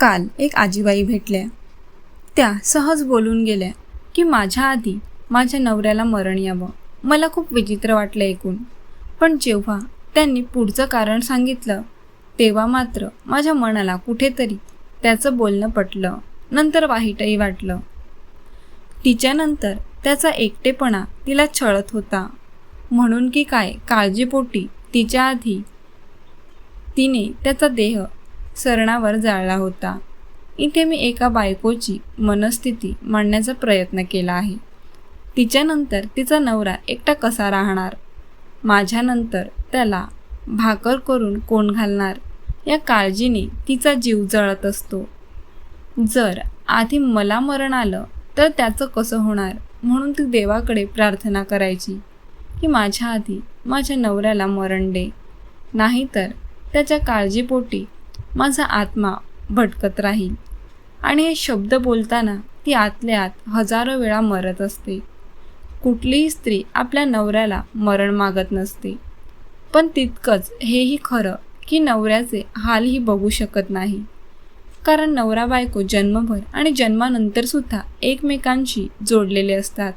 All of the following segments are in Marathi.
काल एक आजीबाई भेटल्या. त्या सहज बोलून गेल्या की माझ्या आधी माझ्या नवऱ्याला मरण यावं. मला खूप विचित्र वाटलं ऐकून. पण जेव्हा त्यांनी पुढचं कारण सांगितलं तेव्हा मात्र माझ्या मनाला कुठेतरी त्याचं बोलणं पटलं. नंतर वाईटही वाटलं. तिच्यानंतर त्याचा एकटेपणा तिला छळत होता. म्हणून की काय काळजीपोटी तिच्या आधी तिने त्याचा देह सरणावर जाळला होता. इथे मी एका बायकोची मनस्थिती मांडण्याचा प्रयत्न केला आहे. तिच्यानंतर तिचा नवरा एकटा कसा राहणार? माझ्यानंतर त्याला भाकर करून कोण घालणार? या काळजीने तिचा जीव जळत असतो. जर आधी मला मरण आलं तर त्याचं कसं होणार? म्हणून ती देवाकडे प्रार्थना करायची की माझ्या आधी माझ्या नवऱ्याला मरण दे. नाहीतर त्याच्या काळजीपोटी माझा आत्मा भटकत राहील. आणि हे शब्द बोलताना ती आतल्या आत हजारो वेळा मरत असते. कुठलीही स्त्री आपल्या नवऱ्याला मरण मागत नसते. पण तितकंच हेही खरं की नवऱ्याचे हालही बघू शकत नाही. कारण नवरा बायको जन्मभर आणि जन्मानंतरसुद्धा एकमेकांशी जोडलेले असतात.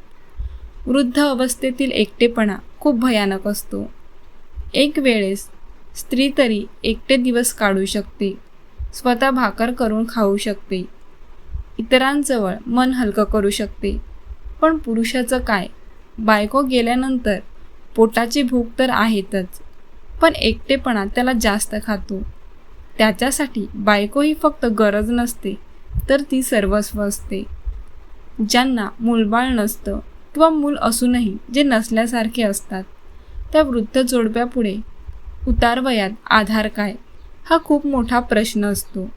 वृद्ध अवस्थेतील एकटेपणा खूप भयानक असतो. एक वेळेस स्त्री तरी एकटे दिवस काढू शकते. स्वतः भाकर करून खाऊ शकते. इतरांजवळ मन हलकं करू शकते. पण पुरुषाचं काय? बायको गेल्यानंतर पोटाची भूक तर आहेतच. पण एकटेपणा त्याला जास्त खातो. त्याच्यासाठी बायको ही फक्त गरज नसते तर ती सर्वस्व असते. ज्यांना मूलबाळ नसतं किंवा मूल असूनही जे नसल्यासारखे असतात त्या वृद्ध जोडप्यापुढे उतारवयात आधार काय? हा खूप मोठा प्रश्न असतो.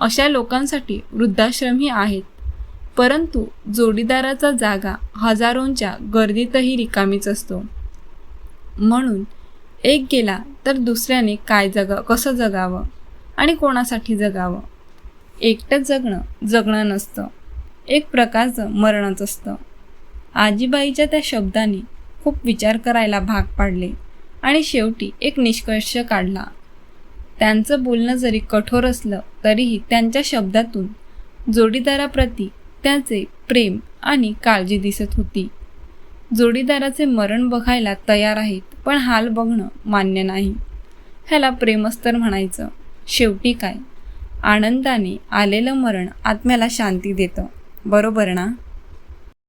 अशा लोकांसाठी वृद्धाश्रमही आहेत. परंतु जोडीदाराचा जागा हजारोंच्या गर्दीतही रिकामीच असतो. म्हणून एक गेला तर दुसऱ्याने काय जगा कसं जगावं? आणि कोणासाठी जगावं? एकटं जगणं जगणं नसतं. एक प्रकारचं मरणच असतं. आजीबाईच्या त्या शब्दाने खूप विचार करायला भाग पाडले. आणि शेवटी एक निष्कर्ष काढला. त्यांचं बोलणं जरी कठोर असलं तरीही त्यांच्या शब्दातून जोडीदाराप्रती त्याचे प्रेम आणि काळजी दिसत होती. जोडीदाराचे मरण बघायला तयार आहेत पण हाल बघणं मान्य नाही. ह्याला प्रेमस्तर म्हणायचं. शेवटी काय? आनंदाने आलेलं मरण आत्म्याला शांती देतं. बरोबर ना?